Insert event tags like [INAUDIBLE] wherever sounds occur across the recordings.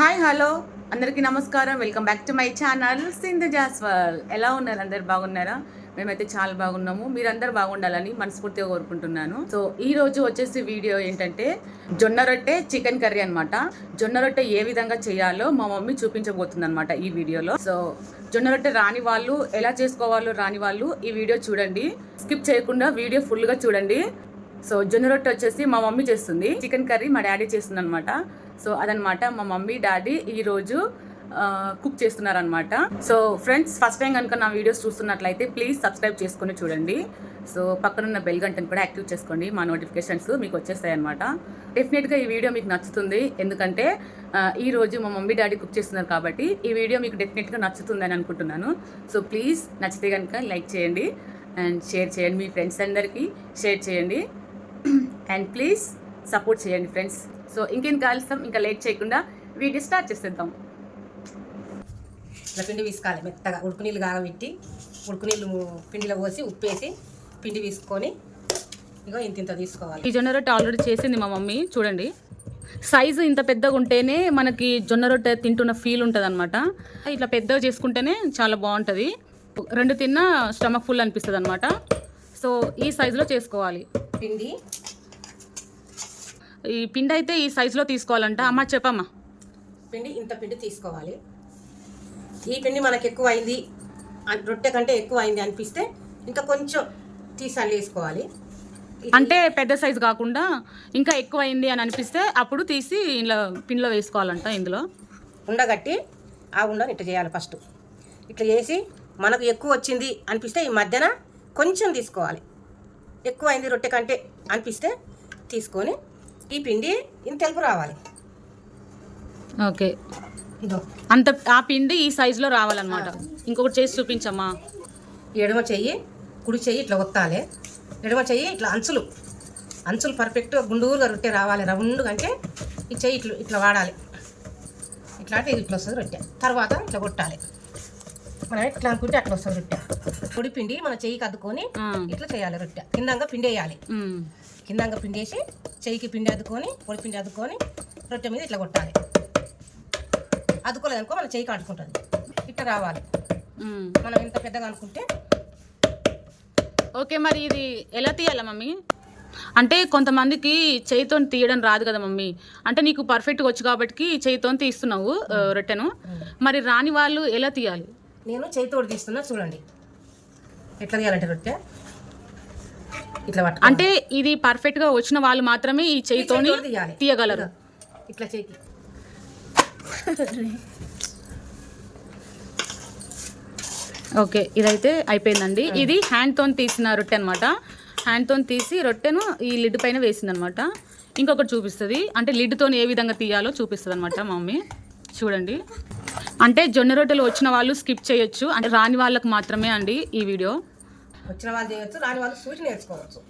Hi hello. అందరికీ నమస్కారం. Welcome back to my channel Sindhu Jaswal. ఎలా ఉన్నారు? అందరు బాగున్నారా? మేమైతే చాలా బాగున్నాము. మీరందరూ బాగుండాలని మనస్ఫూర్తిగా కోరుకుంటున్నాను. సో ఈ రోజు వచ్చేసి వీడియో ఏంటంటే జొన్న రొట్టె చికెన్ కర్రీ అన్నమాట. జొన్న రొట్టె ఏ విధంగా చేయాలో మా మమ్మీ చూపించబోతుంది అనమాట ఈ వీడియోలో. సో జొన్న రొట్టె రాని వాళ్ళు ఎలా చేసుకోవాలో రాని వాళ్ళు ఈ వీడియో చూడండి. స్కిప్ చేయకుండా వీడియో ఫుల్గా చూడండి. సో జొన్న రొట్టె వచ్చేసి మా మమ్మీ చేస్తుంది. చికెన్ కర్రీ మా డాడీ చేస్తుంది అనమాట సో అదనమాట మా మమ్మీ డాడీ ఈరోజు కుక్ చేస్తున్నారనమాట సో ఫ్రెండ్స్ ఫస్ట్ టైం కనుక నా వీడియోస్ చూస్తున్నట్లయితే ప్లీజ్ సబ్స్క్రైబ్ చేసుకుని చూడండి. సో పక్కనున్న బెల్ గంటను కూడా యాక్టివ్ చేసుకోండి. మా నోటిఫికేషన్స్ మీకు వచ్చేస్తాయి అనమాట డెఫినెట్గా ఈ వీడియో మీకు నచ్చుతుంది. ఎందుకంటే ఈరోజు ఈ రోజు మా మమ్మీ డాడీ కుక్ చేస్తున్నారు కాబట్టి ఈ వీడియో మీకు డెఫినెట్గా నచ్చుతుంది అని అనుకుంటున్నాను. సో ప్లీజ్ నచ్చితే కనుక లైక్ చేయండి. అండ్ షేర్ చేయండి మీ ఫ్రెండ్స్ అందరికీ. షేర్ చేయండి. అండ్ ప్లీజ్ సపోర్ట్ చేయండి ఫ్రెండ్స్ సో ఇంకేం కాలుస్తాం ఇంకా లేట్ చేయకుండా వీడియో స్టార్ట్ చేసేద్దాం. ఇట్లా పిండి పిసకాలి మెత్తగా. ఉడుకు నీళ్ళు కాగబెట్టి ఉడుకు నీళ్ళు పిండిలో పోసి ఉప్పేసి పిండి తీసుకొని ఇగో ఇంత ఇంత తీసుకోవాలి. ఈ జొన్న రొట్టె ఆల్రెడీ చేసింది మా మమ్మీ చూడండి. సైజు ఇంత పెద్దగా ఉంటేనే మనకి జొన్న రొట్టె తింటున్న ఫీల్ ఉంటుంది అనమాట ఇట్లా పెద్దగా చేసుకుంటేనే చాలా బాగుంటుంది. రెండు తిన్నా స్టమక్ ఫుల్ అనిపిస్తుంది అనమాట సో ఈ సైజులో చేసుకోవాలి. పిండి? ఈ పిండి అయితే ఈ సైజులో తీసుకోవాలంట. అమ్మ చెప్పమ్మా. పిండి ఇంత పిండి తీసుకోవాలి. ఈ పిండి మనకు ఎక్కువ అయింది రొట్టె కంటే ఎక్కువ అయింది అనిపిస్తే ఇంకా కొంచెం తీసి అల్లి వేసుకోవాలి. అంటే పెద్ద సైజు కాకుండా ఇంకా ఎక్కువ అయింది అని అనిపిస్తే అప్పుడు తీసి ఇలా పిండిలో వేసుకోవాలంట ఇందులో. ఉండగట్టి ఆ ఉండని ఇట్లా చేయాలి ఫస్ట్. ఇట్లా చేసి మనకు ఎక్కువ వచ్చింది అనిపిస్తే ఈ మధ్యన కొంచెం తీసుకోవాలి. ఎక్కువ అయింది రొట్టె కంటే అనిపిస్తే తీసుకొని ఈ పిండి ఇంత తెలుపు రావాలి. ఓకే. ఇదో. అంత ఆ పిండి ఈ సైజులో రావాలన్నమాట. ఇంకొకటి చేసి చూపించమ్మా. ఎడమ చెయ్యి కుడి చెయ్యి ఇట్లా ఒత్తాలి. ఎడమ చెయ్యి ఇట్లా అంచులు. అంచులు పర్ఫెక్ట్గా గుండూరుగా రొట్టె రావాలి. రౌండ్గా అంటే ఈ చెయ్యి ఇట్లా ఇట్లా వాడాలి. ఇట్లా అంటే ఇది ఇట్లా వస్తుంది రొట్టె. తర్వాత ఇట్లా కొట్టాలి. మనం ఎట్లా అనుకుంటే అట్లా వస్తుంది రొట్టె. పొడి పిండి మన చెయ్యికి అద్దుకొని. ఇట్లా చేయాలి రొట్టె. కిందంగా పిండి వేయాలి. కిందంగా పిండి వేసి చెయ్యికి పిండి అద్దుకొని పొడి పిండి అద్దుకొని రొట్టె మీద ఇట్లా కొట్టాలి. అద్దుకోలేదనుకో మన చెయ్యికి అంటుకుంటుంది ఇట్లా రావాలి. మనం ఎంత పెద్దగా అనుకుంటే ఓకే మరి ఇది ఎలా తీయాలా మమ్మీ? అంటే కొంతమందికి చేయితో తీయడం రాదు కదా మమ్మీ. అంటే నీకు పర్ఫెక్ట్గా వచ్చు కాబట్టి చేయితో తీస్తున్నావు రొట్టెను. మరి రాని వాళ్ళు ఎలా తీయాలి? నేను చేతితోడు తీస్తున్నా చూడండి. ఎట్లా తీయాలంటే రొట్టె? ఇట్లా పట్టుకో అంటే ఇది పర్ఫెక్ట్గా వచ్చిన వాళ్ళు మాత్రమే ఈ చేయితోని చేతితోటి. తీయగలరు. ఇట్లా చేతి ఓకే ఇదైతే అయిపోయిందండి. ఇది హ్యాండ్తో తీసిన రొట్టె అనమాట హ్యాండ్తో తీసి రొట్టెను ఈ లిడ్ పైన వేసింది అనమాట ఇంకొకటి చూపిస్తుంది. అంటే లిడ్తో ఏ విధంగా తీయాలో చూపిస్తుంది అనమాట మమ్మీ. చూడండి. అంటే జొన్న రొట్టెలు వచ్చిన వాళ్ళు స్కిప్ చేయొచ్చు. అంటే రాని వాళ్ళకి మాత్రమే అండి ఈ వీడియో. వచ్చిన వాళ్ళు చేయొచ్చు రాని వాళ్ళు చూసి నేర్చుకోవచ్చు.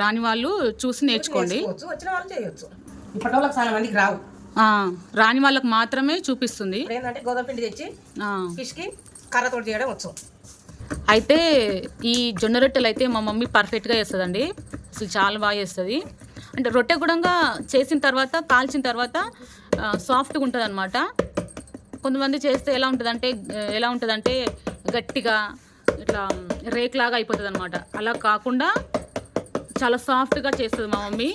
రాని వాళ్ళు చూసి నేర్చుకోండి. వచ్చిన వాళ్ళు చేయొచ్చు. ఇప్పటి వాళ్ళకి చాలా మందికి రావు. రాని వాళ్ళకి మాత్రమే చూపిస్తుంది. ఏంటంటే గోధుమ పిండి తెచ్చి పిసికి కర్రతోటి చేయడం వచ్చు. అయితే ఈ జొన్న రొట్టెలు అయితే మా మమ్మీ పర్ఫెక్ట్గా చేస్తుందండి. అసలు చాలా బాగా చేస్తుంది. అంటే రొట్టె కూడా చేసిన తర్వాత కాల్చిన తర్వాత సాఫ్ట్గా ఉంటుంది అనమాట కొంతమంది చేస్తే ఎలా ఉంటుందంటే ఎలా ఉంటుందంటే గట్టిగా ఇట్లా రేక్లాగా అయిపోతుంది అనమాట అలా కాకుండా చాలా సాఫ్ట్గా చేస్తుంది మా మమ్మీ.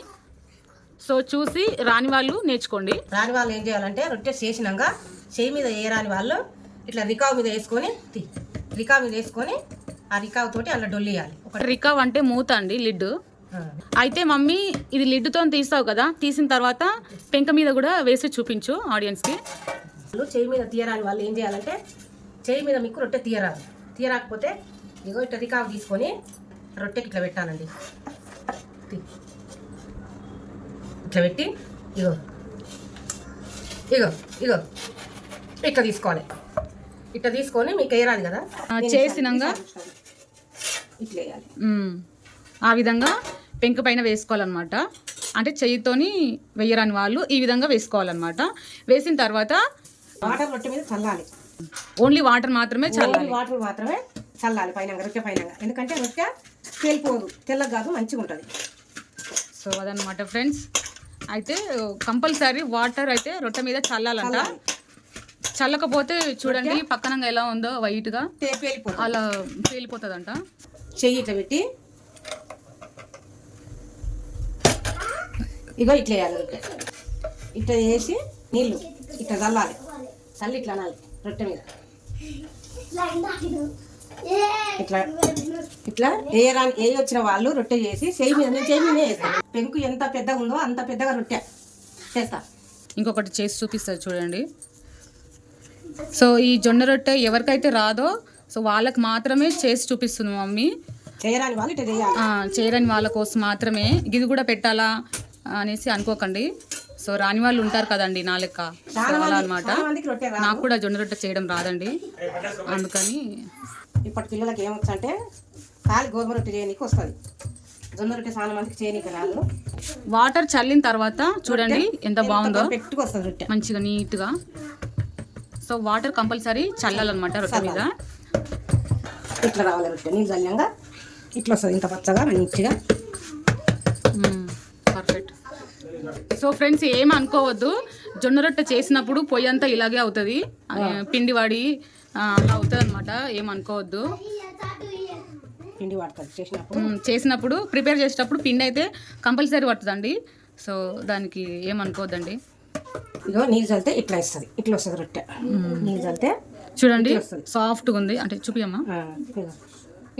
సో చూసి రాని వాళ్ళు నేర్చుకోండి. రాని వాళ్ళు ఏం చేయాలంటే రొట్టె చేసినాక చేయి మీద ఏ రాని వాళ్ళు ఇట్లా రికావ్ మీద వేసుకొని రికావ్ మీద వేసుకొని ఆ రికావ్ తోటి అలా డొల్లియాలి. ఒక రికవ్ అంటే మూత అండి లిడ్. అయితే మమ్మీ ఇది లిడ్తో తీస్తావు కదా తీసిన తర్వాత పెంక మీద కూడా వేసి చూపించు ఆడియన్స్కి. చేయి మీద తీయరాని వాళ్ళు ఏం చేయాలంటే చేయి మీద మీకు రొట్టె తీయరాదు. తీయరాకపోతే ఇగో ఇట్లా రికావ్ తీసుకొని రొట్టెకి ఇట్లా పెట్టాలండి. ఇట్లా పెట్టి ఇగో. ఇగో ఇగో. ఇట్లా తీసుకోవాలి. ఇట్లా తీసుకొని మీకు వేయరాదు కదా? చేసినాక ఇట్లా వేయాలి. ఆ విధంగా పెంక పైన వేసుకోవాలన్నమాట. అంటే చెయ్యితోని వెయ్యరాని వాళ్ళు ఈ విధంగా వేసుకోవాలన్నమాట. వేసిన తర్వాత వాటర్ రొట్టె మీద చల్లాలి. ఓన్లీ వాటర్ మాత్రమే చల్లాలి. వాటర్ మాత్రమే చల్లాలి పైన రొట్టె పైన ఎందుకంటే రొట్టె తేలిపోదు తెల్లగా కాదు మంచిగా ఉంటుంది. సో అదనమాట ఫ్రెండ్స్. అయితే కంపల్సరీ వాటర్ అయితే రొట్టె మీద చల్లాలంట. చల్లకపోతే చూడండి పక్కనంగా ఎలా ఉందో వైట్గా టేపు వెళ్ళిపోతుంది అలా పేలిపోతుందంట చెయ్యి ఇట్లా పెట్టి ఇగో ఇట్లా వేయాలి ఇట్లా వేసి నీళ్ళు ఇట్లా చల్లాలి. చల్లి ఇట్లా అనాలి రొట్టె మీద. ఇట్లా ఇట్లా వేయరాని ఏ వచ్చిన వాళ్ళు రొట్టె చేసి చెయ్యి మీద నేను చెయ్యి మీద వేస్తాను పెంకు ఎంత పెద్దగా ఉందో అంత పెద్దగా రొట్టె చేస్తా. ఇంకొకటి చేసి చూపిస్తారు చూడండి. సో ఈ జొన్న రొట్టె ఎవరికైతే రాదో సో వాళ్ళకి మాత్రమే చేసి చూపిస్తుంది మమ్మీ. చేయరాని వాళ్ళు చేయరని వాళ్ళ కోసం మాత్రమే. ఇది కూడా పెట్టాలా అనేసి అనుకోకండి. సో రాని వాళ్ళు ఉంటారు కదండి నా లెక్క. చాలా అనమాట నాకు కూడా జొన్న రొట్టె చేయడం రాదండి. అందుకని ఇప్పటి పిల్లలకి ఏమొచ్చు అంటే కాలి గోధుమ రొట్టె చేయనీకి వస్తుంది. జొన్న రొట్టె చాలా మందికి చేయనీకి రాదు. వాటర్ చల్లిన తర్వాత చూడండి ఎంత బాగుందో. వస్తుంది రొట్టె. మంచిగా నీట్గా. సో వాటర్ కంపల్సరీ చల్లాలన్నమాట రొట్టె మీద. ఇట్లా రావాలి రొట్టె. నీళ్ళు చల్లంగా ఇట్లా వస్తుంది. ఇంత పచ్చగా మంచిగా పర్ఫెక్ట్ సో ఫ్రెండ్స్ ఏం అనుకోవద్దు. జొన్న రొట్టె చేసినప్పుడు పొయ్యి అంతా ఇలాగే అవుతుంది. పిండి వాడి అలా అవుతుంది అనమాట ఏం అనుకోవద్దు. పిండి చేసినప్పుడు? ప్రిపేర్ చేసేటప్పుడు పిండి అయితే కంపల్సరీ పడుతుందండి. సో దానికి ఏం అనుకోవద్దండి. ఇగో నీళ్ళు చల్లితే ఇట్లా వస్తుంది. ఇట్లా వస్తుంది రొట్టె. నీళ్ళు చల్లితే చూడండి. సాఫ్ట్గా ఉంది అంటే చూపియమ్మా.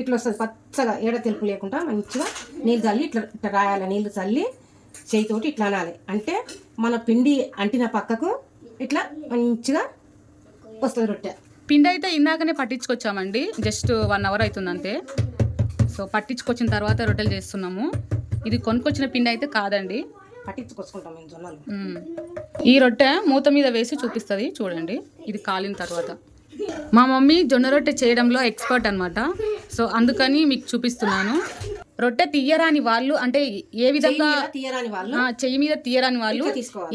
ఇట్లా వస్తుంది. పచ్చగా ఏడ తెలుపు లేకుండా మంచిగా నీళ్ళు చల్లి ఇట్లా ఇట్లా రాయాలి. నీళ్ళు చల్లి చేయితోటి ఇట్లా అనాలి. అంటే మన పిండి అంటిన పక్కకు ఇట్లా మంచిగా వస్తుంది రొట్టె. పిండి అయితే ఇందాకనే పట్టించుకొచ్చామండి. జస్ట్ వన్ అవర్ అవుతుంది అంతే సో పట్టించుకొచ్చిన తర్వాత రొట్టెలు చేస్తున్నాము. ఇది కొనుక్కొచ్చిన పిండి అయితే కాదండి. పట్టించుకొచ్చుకుంటాం జొన్నలు. ఈ రొట్టె మూత మీద వేసి చూపిస్తుంది చూడండి. ఇది కాలిన తర్వాత. మా మమ్మీ జొన్న రొట్టె చేయడంలో ఎక్స్పర్ట్ అన్నమాట. సో అందుకని మీకు చూపిస్తున్నాను. రొట్టె తీయరాని వాళ్ళు అంటే ఏ విధంగా తీయరాని వాళ్ళు చెయ్యి మీద తీయరాని వాళ్ళు.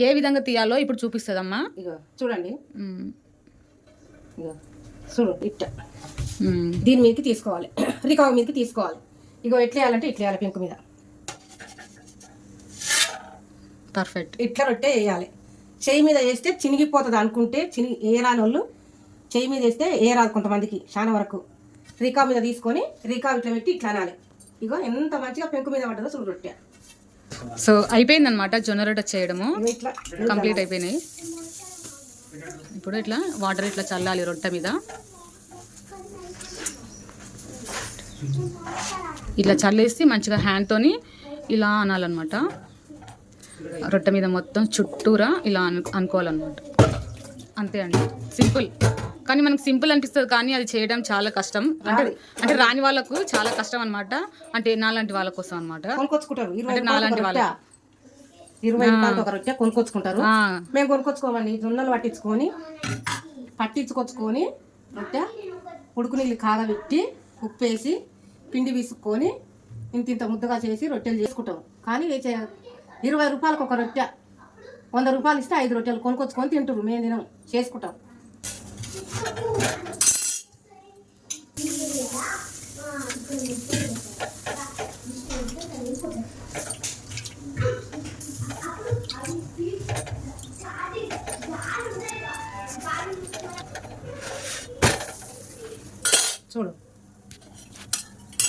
ఏ విధంగా తీయాలో ఇప్పుడు చూపిస్తుందమ్మా. ఇగో చూడండి. చూడు ఇట్ట. దీని మీదకి తీసుకోవాలి. [CLEARS THROAT] రికవ మీదకి తీసుకోవాలి. ఇగో ఎట్లా వేయాలంటే ఇట్లా వేయాలి పెంకు మీద. పర్ఫెక్ట్. ఇట్లా రొట్టె వేయాలి. చెయ్యి మీద వేస్తే చినిగిపోతుంది అనుకుంటే చిని ఏరాని వాళ్ళు చెయ్యి మీద వేస్తే ఏరాదు కొంతమందికి చాలా వరకు. రీకా మీద తీసుకొని రీకా ఇట్లా పెట్టి ఇట్లా అనాలి. ఇగో ఎంత మంచిగా పెంకు మీద పడ్డదో చూడు రొట్టె. సో అయిపోయిందనమాట జొన్న రొట్టె చేయడము. కంప్లీట్ అయిపోయినాయి. ఇప్పుడు ఇట్లా వాటర్ ఇట్లా చల్లాలి రొట్టె మీద. ఇట్లా చల్లేసి మంచిగా హ్యాండ్తోని ఇలా అనాలన్నమాట. రొట్టె మీద మొత్తం చుట్టూరా ఇలా అను అనుకోవాలన్నమాట. అంతే అండి. సింపుల్. కానీ మనకు సింపుల్ అనిపిస్తుంది కానీ అది చేయడం చాలా కష్టం. అంటే అంటే రాని వాళ్ళకు చాలా కష్టం అన్నమాట. అంటే నాలాంటి వాళ్ళ కోసం అనమాట అంటే నాలాంటి రొట్టె. ఇరవై రూపాయలకు ఒక రొట్టె కొనుక్కొచ్చుకుంటారు. మేము కొనుక్కొచ్చుకోమండి. జొన్నలు పట్టించుకొని పట్టించుకొచ్చుకొని రొట్టె ఉడుకు నీళ్ళు కాగబెట్టి ఉప్పు వేసి పిండి విసుక్కొని ఇంత ఇంత ముద్దగా చేసి రొట్టెలు చేసుకుంటాం. కానీ ఇరవై రూపాయలకు ఒక రొట్టె వంద రూపాయలు ఇస్తే ఐదు రొట్టెలు కొనుక్కొచ్చుకొని తింటారు మేము తినం చేసుకుంటాం. చూడు.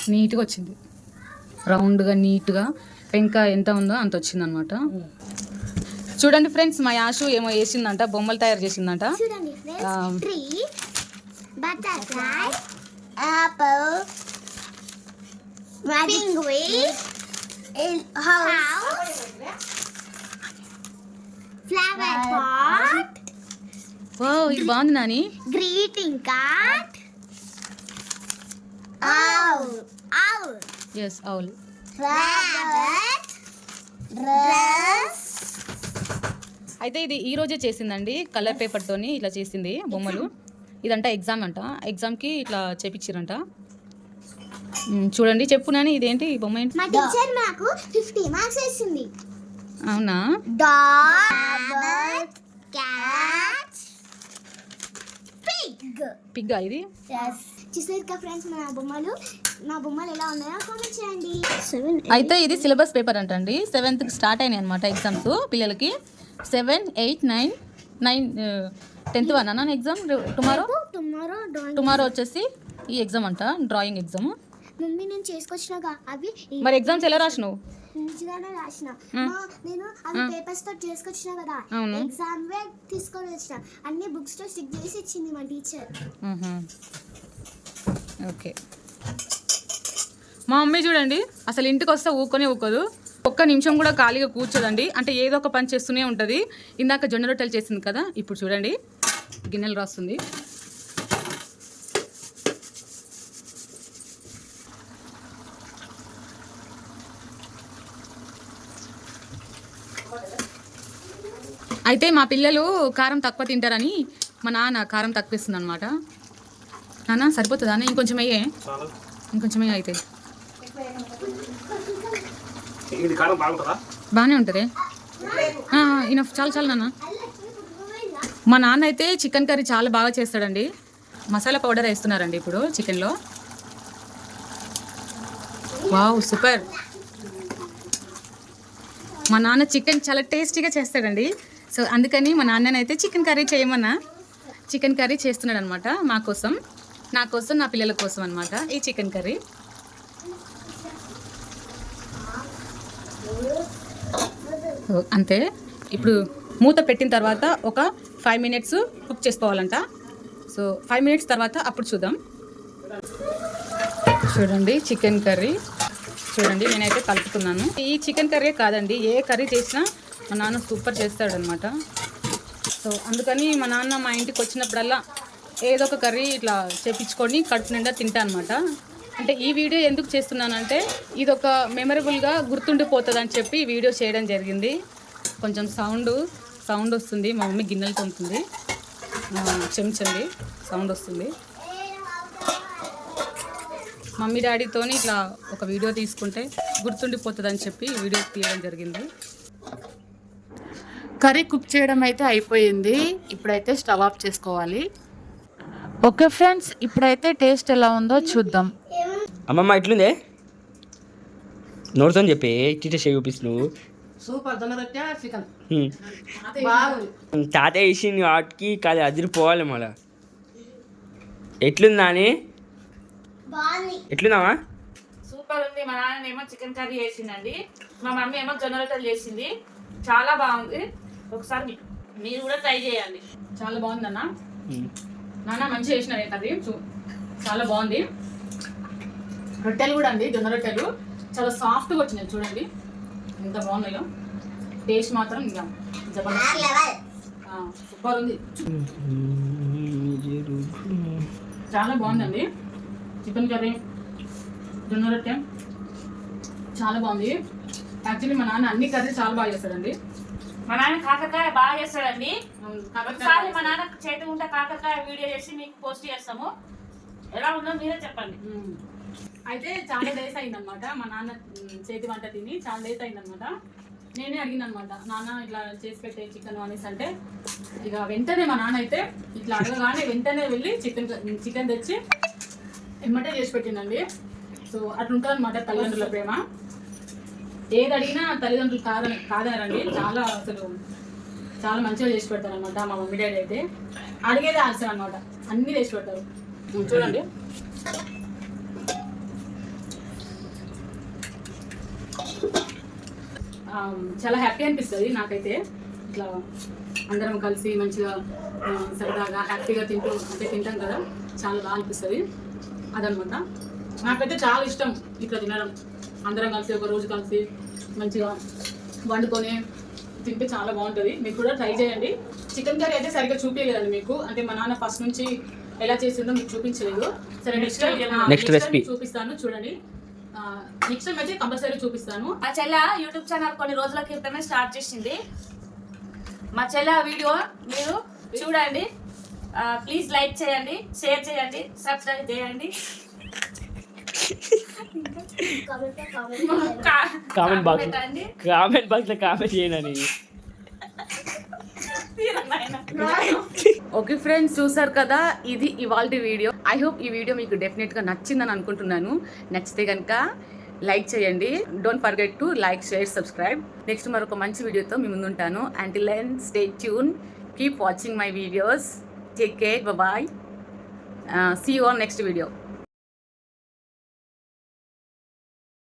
నీట్గా వచ్చింది. రౌండ్గా నీట్గా. పెంక ఎంత ఉందో అంత వచ్చిందనమాట. చూడండి ఫ్రెండ్స్ మా యాషు ఏమో వేసిందంట బొమ్మలు తయారు చేసిందంట. ఇది బాగుంది Nani. owl. owl. Yes rabbit dress అయితే ఇది ఈ రోజే చేసిందండి కలర్ పేపర్తోని ఇట్లా చేసింది బొమ్మలు. ఇదంట ఎగ్జామ్ అంట. ఎగ్జామ్కి ఇట్లా చేపించారంట చూడండి చెప్పు నాని ఇదేంటి ఈ బొమ్మ ఏంటి? మా టీచర్ నాకు ఫిఫ్టీ మార్క్స్ వేసింది. అవునా? Dog cat pig. పిగ్గా ఇది? చూసారు కదా ఫ్రెండ్స్ మన బొమ్మలు. నా బొమ్మలు ఎలా ఉన్నాయో కామెంట్ చేయండి. అయితే ఇది సిలబస్ పేపర్ అంటండి. సెవెంత్కి స్టార్ట్ అయినాయి అనమాట ఎగ్జామ్స్ పిల్లలకి. Seven eight nine nine tenth one అన్న ఎగ్జామ్? టుమారో? టుమారో టుమారో వచ్చేసి ఈ ఎగ్జామ్ అంట డ్రాయింగ్ ఎగ్జామ్. మమ్మీ నేను చేసుకొచ్చినాక అవి మరి ఎగ్జామ్స్ ఎలా రాసినావు? మంచిగానే రాసిన. నేను అవి పేపర్స్తో చేసుకొచ్చిన కదా. ఎగ్జామ్ వే తీసుకొని వచ్చిన. అన్ని బుక్స్తో స్టిక్ చేసి ఇచ్చింది మా టీచర్. ఓకే. మా మమ్మీ చూడండి అసలు ఇంటికి వస్తే ఊకొని ఊకోదు ఒక్క నిమిషం కూడా ఖాళీగా కూర్చోదండి. అంటే ఏదో ఒక పని చేస్తూనే ఉంటుంది. ఇందాక జొన్న రొట్టెలు చేసింది కదా ఇప్పుడు చూడండి గిన్నెలు రాస్తుంది. అయితే మా పిల్లలు కారం తక్కువ తింటారని మా నాన్న కారం తక్కువ ఇస్తుంది అనమాట నాన్న సరిపోతుందా? ఇంకొంచెం అయ్యే ఇంకొంచెం అయ్యే అయితే. ఇది కారం బాగుంటుందా? బాగానే ఉంటుంది. ఈయన చాలా చాలా నాన్న. మా నాన్న అయితే చికెన్ కర్రీ చాలా బాగా చేస్తాడండి. మసాలా పౌడర్ వేస్తున్నారండి ఇప్పుడు చికెన్లో. Wow super. మా నాన్న చికెన్ చాలా టేస్టీగా చేస్తాడండి. సో అందుకని మా నాన్ననైతే చికెన్ కర్రీ చేయమన్నా. చికెన్ కర్రీ చేస్తున్నాడు అనమాట మా కోసం. నా కోసం నా పిల్లల కోసం అనమాట ఈ చికెన్ కర్రీ. అంతే. ఇప్పుడు మూత పెట్టిన తర్వాత ఒక ఫైవ్ మినిట్స్ కుక్ చేసుకోవాలంట. సో ఫైవ్ మినిట్స్ తర్వాత అప్పుడు చూద్దాం. చూడండి చికెన్ కర్రీ చూడండి నేనైతే కలుపుతున్నాను. ఈ చికెన్ కర్రీ కాదండి ఏ కర్రీ చేసినా మా నాన్న సూపర్ చేస్తాడనమాట సో అందుకని మా నాన్న మా ఇంటికి వచ్చినప్పుడల్లా ఏదో ఒక కర్రీ ఇట్లా చేపించుకొని కడుపు నిండా తింటా అనమాట అంటే ఈ వీడియో ఎందుకు చేస్తున్నానంటే ఇది ఒక మెమరబుల్గా గుర్తుండిపోతుంది అని చెప్పి ఈ వీడియో చేయడం జరిగింది. కొంచెం సౌండ్ సౌండ్ వస్తుంది. మా మమ్మీ గిన్నెలు తోముతుంది. చెంచండి. సౌండ్ వస్తుంది. మమ్మీ డాడీతోని ఇట్లా ఒక వీడియో తీసుకుంటే గుర్తుండిపోతుంది అని చెప్పి వీడియో తీయడం జరిగింది. కర్రీ కుక్ చేయడం అయితే అయిపోయింది. ఇప్పుడైతే స్టవ్ ఆఫ్ చేసుకోవాలి. ఓకే ఫ్రెండ్స్ ఇప్పుడైతే టేస్ట్ ఎలా ఉందో చూద్దాం. అమ్మమ్మ ఎట్లుందే? నోడుతో చెప్పి టీచర్ చేయి చూపిస్తున్నావు సూపర్ చికెన్. హ్మ్. బాగుంది. తాతయ్య వేసింది వాటికి కాదు అదిరిపోవాలి మళ్ళా. ఎట్లుందా అని బాగుంది. ఎట్లుందామా సూపర్ ఉంది మా నాన్న ఏమో చికెన్ కర్రీ చేసిందండి మా మమ్మీ ఏమో జొన్న రొట్టెలు చేసింది. చాలా బాగుంది. ఒకసారి మీరు కూడా ట్రై చేయండి. చాలా బాగుంది అన్న. నాన్న మంచిగా చేసినారు కర్రీ. చూ- చాలా బాగుంది. రొట్టెలు కూడా అండి జొన్న రొట్టెలు. చాలా సాఫ్ట్గా వచ్చినాయి చూడండి. ఎంత బాగున్నాయో. టేస్ట్ మాత్రం ఇంకా జబర్దస్త్. సూపర్ ఉంది. చాలా బాగుందండి. చికెన్ కర్రీ జొన్న రొట్టె. చాలా బాగుంది. యాక్చువల్లీ మా నాన్న అన్ని కర్రీ చాలా బాగా చేస్తాడండి. మా నాన్న కాకరకాయ బాగా చేస్తాడండి. ఒకసారి మా నాన్న చేతి ఉంటే కాకరకాయ వీడియో చేసి మీకు పోస్ట్ చేస్తాము. ఎలా ఉందో మీరే చెప్పండి. అయితే చాలా డేస్ అయిందనమాట మా నాన్న చేతి వంట తిని చాలా డేస్ అయిందనమాట నేనే అడిగిన అనమాట నాన్న ఇట్లా చేసి పెట్టే చికెన్ అనేసి అంటే ఇక వెంటనే మా నాన్న అయితే ఇట్లా అడగగానే వెంటనే వెళ్ళి చికెన్ చికెన్ తెచ్చి ఎమ్మటే చేసి పెట్టిందండి సో అట్లుంటుంది అనమాట తల్లిదండ్రుల ప్రేమ. ఏది అడిగినా తల్లిదండ్రులు కాదని కాదనండి చాలా అసలు చాలా మంచిగా చేసి పెడతారు అనమాట మా మమ్మీ డాడీ అయితే. అడిగేదే ఆన్సర్ అనమాట అన్నీ చేసి పెడతారు. చూడండి. చాలా హ్యాపీ అనిపిస్తుంది నాకైతే. ఇట్లా అందరం కలిసి మంచిగా సరదాగా హ్యాపీగా తింటూ అంటే తింటాం కదా. చాలా బాగా అనిపిస్తుంది. అదనమాట. నాకైతే చాలా ఇష్టం ఇట్లా తినడం. అందరం కలిసి ఒక రోజు కలిసి మంచిగా వండుకొని తింటే చాలా బాగుంటుంది. మీరు కూడా ట్రై చేయండి. చికెన్ కర్రీ అయితే సరిగ్గా చూపించలేదండి మీకు. అంటే మా నాన్న ఫస్ట్ నుంచి ఎలా చేసిందో మీకు చూపించలేదు. సరే నెక్స్ట్ టైం Next recipe. చూపిస్తాను చూడండి. నెక్స్ట్ టైం అయితే కంపల్సరీ చూపిస్తాను. మా చెల్ల యూట్యూబ్ ఛానల్ కొన్ని రోజుల క్రితమే స్టార్ట్ చేసింది. మా చెల్ల వీడియో మీరు చూడండి. ప్లీజ్ లైక్ చేయండి షేర్ చేయండి సబ్స్క్రైబ్ చేయండి. కామెంట్ బాక్స్ కామెంట్ కామెంట్ చేయనని తీరండి ఆయన. ఓకే ఫ్రెండ్స్ చూసారు కదా? ఇది ఇవాళ వీడియో. ఐ హోప్ ఈ వీడియో మీకు డెఫినెట్గా నచ్చిందని అనుకుంటున్నాను. నచ్చితే కనుక లైక్ చేయండి. Don't forget to like share subscribe next మరొక మంచి వీడియోతో మీ ముందుంటాను. And లెన్ stay tuned keep watching my videos take care bye see you on next video